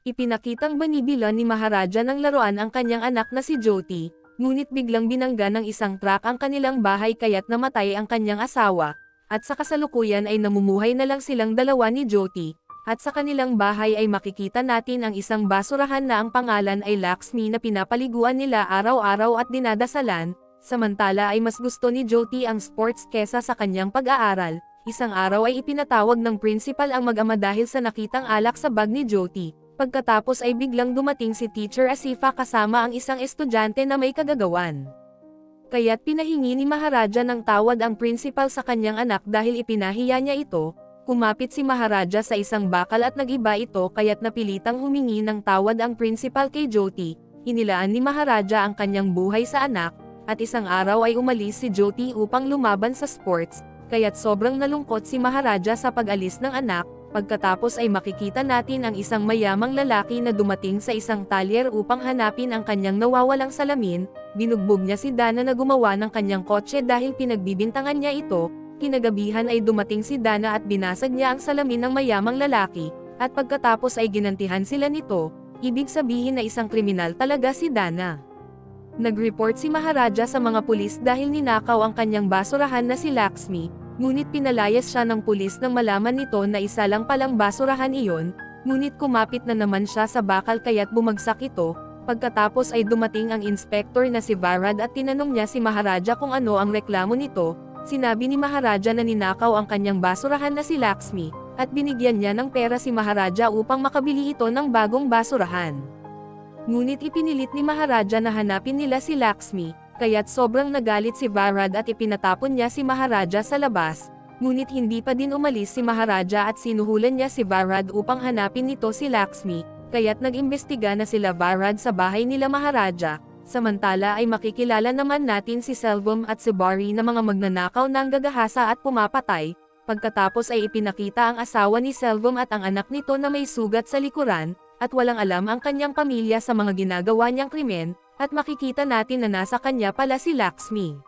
Ipinakitang banibila ni Maharaja ng laruan ang kanyang anak na si Jyoti, ngunit biglang binangga ng isang truck ang kanilang bahay kaya't namatay ang kanyang asawa, at sa kasalukuyan ay namumuhay na lang silang dalawa ni Jyoti, at sa kanilang bahay ay makikita natin ang isang basurahan na ang pangalan ay Lakshmi na pinapaliguan nila araw-araw at dinadasalan, samantala ay mas gusto ni Jyoti ang sports kesa sa kanyang pag-aaral, isang araw ay ipinatawag ng principal ang mag-ama dahil sa nakitang alak sa bag ni Jyoti. Pagkatapos ay biglang dumating si Teacher Asifa kasama ang isang estudyante na may kagagawan. Kaya't pinahingi ni Maharaja ng tawad ang principal sa kanyang anak dahil ipinahiya niya ito, kumapit si Maharaja sa isang bakal at nagiba ito kaya't napilitang humingi ng tawad ang principal kay Jyoti, inilaan ni Maharaja ang kanyang buhay sa anak, at isang araw ay umalis si Jyoti upang lumaban sa sports, kaya't sobrang nalungkot si Maharaja sa pag-alis ng anak, pagkatapos ay makikita natin ang isang mayamang lalaki na dumating sa isang talyer upang hanapin ang kanyang nawawalang salamin, binugbog niya si Dana na gumawa ng kanyang kotse dahil pinagbibintangan niya ito, kinagabihan ay dumating si Dana at binasag niya ang salamin ng mayamang lalaki, at pagkatapos ay ginantihan sila nito, ibig sabihin na isang kriminal talaga si Dana. Nag-report si Maharaja sa mga pulis dahil ninakaw ang kanyang basurahan na si Lakshmi, ngunit pinalayas siya ng pulis nang malaman nito na isa lang palang basurahan iyon, ngunit kumapit na naman siya sa bakal kaya't bumagsak ito, pagkatapos ay dumating ang inspektor na si Varad at tinanong niya si Maharaja kung ano ang reklamo nito, sinabi ni Maharaja na ninakaw ang kanyang basurahan na si Lakshmi, at binigyan niya ng pera si Maharaja upang makabili ito ng bagong basurahan. Ngunit ipinilit ni Maharaja na hanapin nila si Lakshmi, kaya't sobrang nagalit si Varad at ipinatapon niya si Maharaja sa labas, ngunit hindi pa din umalis si Maharaja at sinuhulan niya si Varad upang hanapin nito si Lakshmi, kaya't nag-imbestiga na sila Varad sa bahay nila Maharaja, samantala ay makikilala naman natin si Selvam at si Bari na mga magnanakaw ng gagahasa at pumapatay, pagkatapos ay ipinakita ang asawa ni Selvam at ang anak nito na may sugat sa likuran, at walang alam ang kanyang pamilya sa mga ginagawa niyang krimen, at makikita natin na nasa kanya pala si Lakshmi.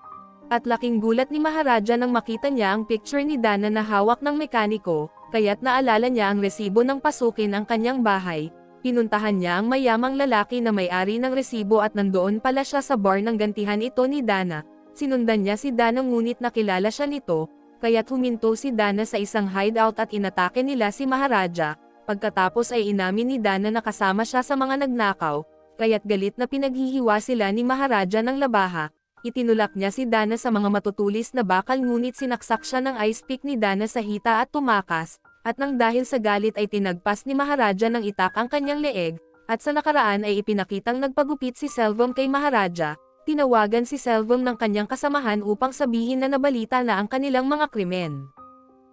At laking gulat ni Maharaja nang makita niya ang picture ni Dana na hawak ng mekaniko, kaya't naalala niya ang resibo ng pasukin ang kanyang bahay. Pinuntahan niya ang mayamang lalaki na may-ari ng resibo at nandoon pala siya sa bar ng gantihan ito ni Dana. Sinundan niya si Dana ngunit nakilala siya nito, kaya't huminto si Dana sa isang hideout at inatake nila si Maharaja. Pagkatapos ay inamin ni Dana na kasama siya sa mga nagnakaw, kaya't galit na pinaghihiwa sila ni Maharaja ng labaha. Itinulak niya si Dana sa mga matutulis na bakal ngunit sinaksak siya ng ice pick ni Dana sa hita at tumakas, at nang dahil sa galit ay tinagpas ni Maharaja ng itak ang kanyang leeg, at sa nakaraan ay ipinakitang nagpagupit si Selvam kay Maharaja, tinawagan si Selvam ng kanyang kasamahan upang sabihin na nabalita na ang kanilang mga krimen.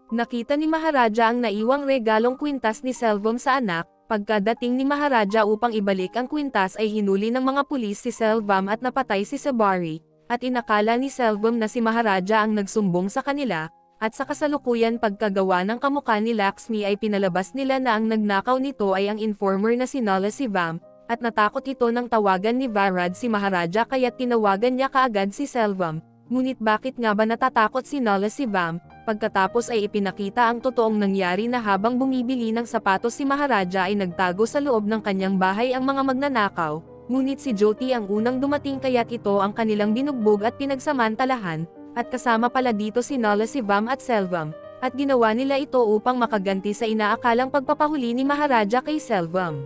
Nakita ni Maharaja ang naiwang regalong kwintas ni Selvam sa anak, Pagkadating ni Maharaja upang ibalik ang kwintas ay hinuli ng mga pulis si Selvam at napatay si Sabari, at inakala ni Selvam na si Maharaja ang nagsumbong sa kanila, at sa kasalukuyan pagkagawa ng kamukha ni Lakshmi ay pinalabas nila na ang nagnakaw nito ay ang informer na si Nala Sivam, at natakot ito nang tawagan ni Varad si Maharaja kaya tinawagan niya kaagad si Selvam, ngunit bakit nga ba natatakot si Nala Sivam, Pagkatapos ay ipinakita ang totoong nangyari na habang bumibili ng sapatos si Maharaja ay nagtago sa loob ng kanyang bahay ang mga magnanakaw, ngunit si Jyoti ang unang dumating kaya't ito ang kanilang binugbog at pinagsamantalahan, at kasama pala dito si Nala Sivam at Selvam, at ginawa nila ito upang makaganti sa inaakalang pagpapahuli ni Maharaja kay Selvam.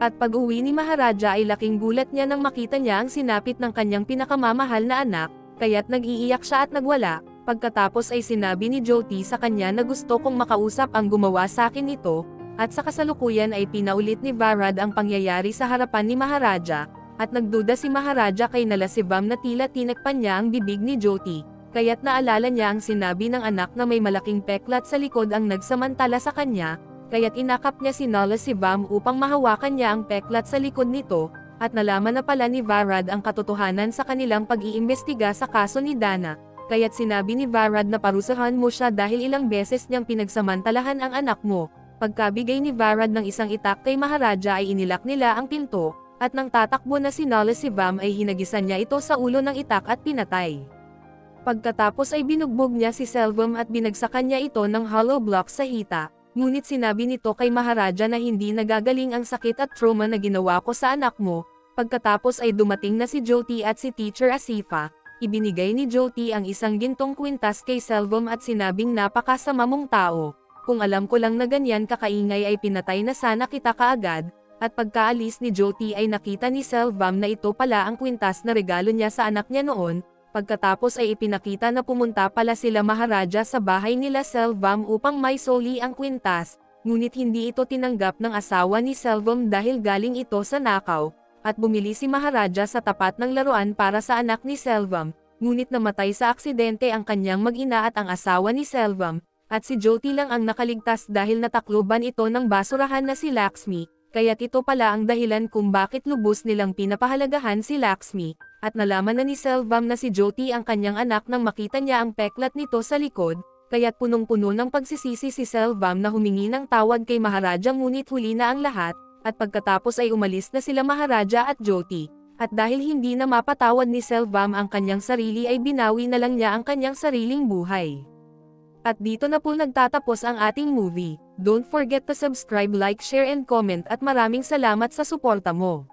At pag-uwi ni Maharaja ay laking gulat niya nang makita niya ang sinapit ng kanyang pinakamamahal na anak, kaya't nag-iiyak siya at nagwala, pagkatapos ay sinabi ni Jyoti sa kanya na gusto kong makausap ang gumawa sa akin ito, at sa kasalukuyan ay pinaulit ni Varad ang pangyayari sa harapan ni Maharaja, at nagduda si Maharaja kay Nalasivam na tila tinakpan niya ang bibig ni Jyoti, kaya't naalala niya ang sinabi ng anak na may malaking peklat sa likod ang nagsamantala sa kanya, kaya't inakap niya si Nalasivam upang mahawakan niya ang peklat sa likod nito, at nalaman na pala ni Varad ang katotohanan sa kanilang pag-iimbestiga sa kaso ni Dana, kaya't sinabi ni Varad na parusahan mo siya dahil ilang beses niyang pinagsamantalahan ang anak mo. Pagkabigay ni Varad ng isang itak kay Maharaja ay inilak nila ang pinto, at nang tatakbo na si Nala Sivam ay hinagisan niya ito sa ulo ng itak at pinatay. Pagkatapos ay binugbog niya si Selvam at binagsakan niya ito ng hollow block sa hita, Ngunit sinabi nito kay Maharaja na hindi nagagaling ang sakit at trauma na ginawa ko sa anak mo, pagkatapos ay dumating na si Jyoti at si Teacher Asifa, ibinigay ni Jyoti ang isang gintong kwintas kay Selvam at sinabing napakasama mong tao. Kung alam ko lang na ganyan kakaingay ay pinatay na sana kita kaagad, at pagkaalis ni Jyoti ay nakita ni Selvam na ito pala ang kwintas na regalo niya sa anak niya noon, pagkatapos ay ipinakita na pumunta pala sila Maharaja sa bahay nila Selvam upang may soli ang kwintas, ngunit hindi ito tinanggap ng asawa ni Selvam dahil galing ito sa nakaw, at bumili si Maharaja sa tapat ng laruan para sa anak ni Selvam, ngunit namatay sa aksidente ang kanyang mag-ina at ang asawa ni Selvam, at si Jyoti lang ang nakaligtas dahil natakloban ito ng basurahan na si Lakshmi, kaya't ito pala ang dahilan kung bakit lubos nilang pinapahalagahan si Lakshmi, at nalaman na ni Selvam na si Jyoti ang kanyang anak nang makita niya ang peklat nito sa likod, kaya't punong-puno ng pagsisisi si Selvam na humingi ng tawad kay Maharaja ngunit huli na ang lahat, at pagkatapos ay umalis na sila Maharaja at Jyoti. At dahil hindi na mapatawad ni Selvam ang kanyang sarili ay binawi na lang niya ang kanyang sariling buhay. At dito na po nagtatapos ang ating movie. Don't forget to subscribe, like, share and comment at maraming salamat sa suporta mo.